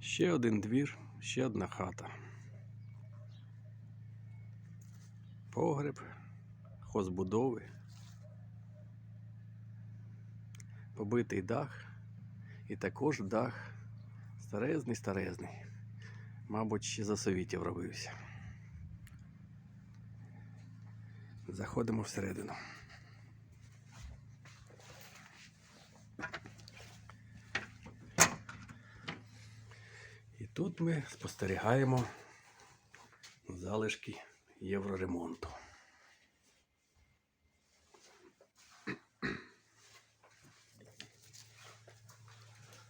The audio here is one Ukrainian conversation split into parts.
Ще один двір, ще одна хата. Погреб, хозбудови, побитий дах і також дах старезний старезний. Мабуть, ще за совітів робився. Заходимо всередину. Тут ми спостерігаємо залишки євроремонту.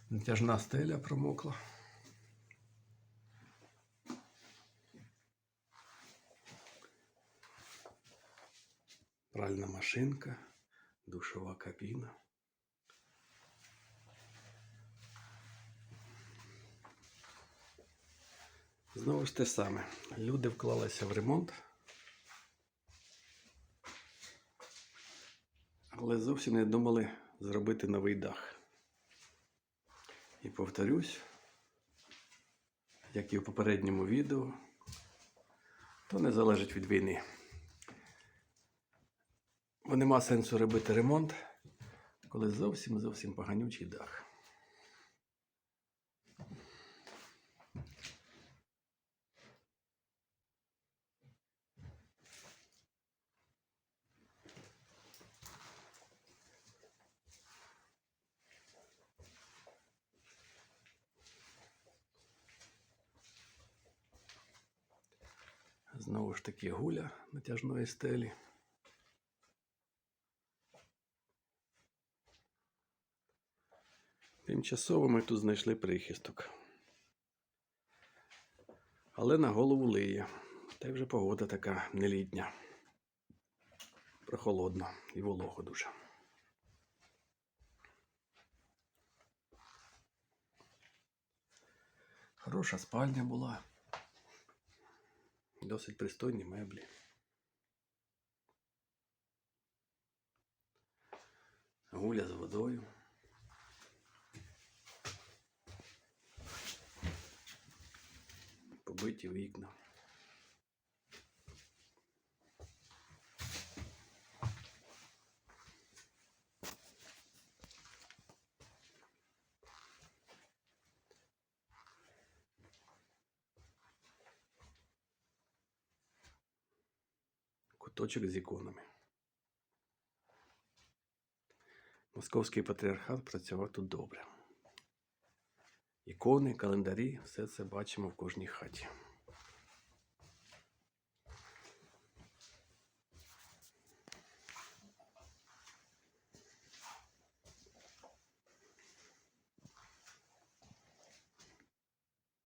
Натяжна стеля промокла. Пральна машинка, душова кабіна. Знову ж те саме. Люди вклалися в ремонт, але зовсім не думали зробити новий дах. І повторюсь, як і в попередньому відео, то не залежить від війни. Бо нема сенсу робити ремонт, коли зовсім зовсім поганючий дах. Знову ж таки гуля натяжної стелі. Тимчасово ми тут знайшли прихисток. Але на голову лиє. Та й вже погода така нелітня. Прохолодно і волого дуже. Хороша спальня була. Досить пристойні меблі. Гуля з водою. Побиті вікна. Куточок з іконами. Московський патріархат працював тут добре. Ікони, календарі, все це бачимо в кожній хаті.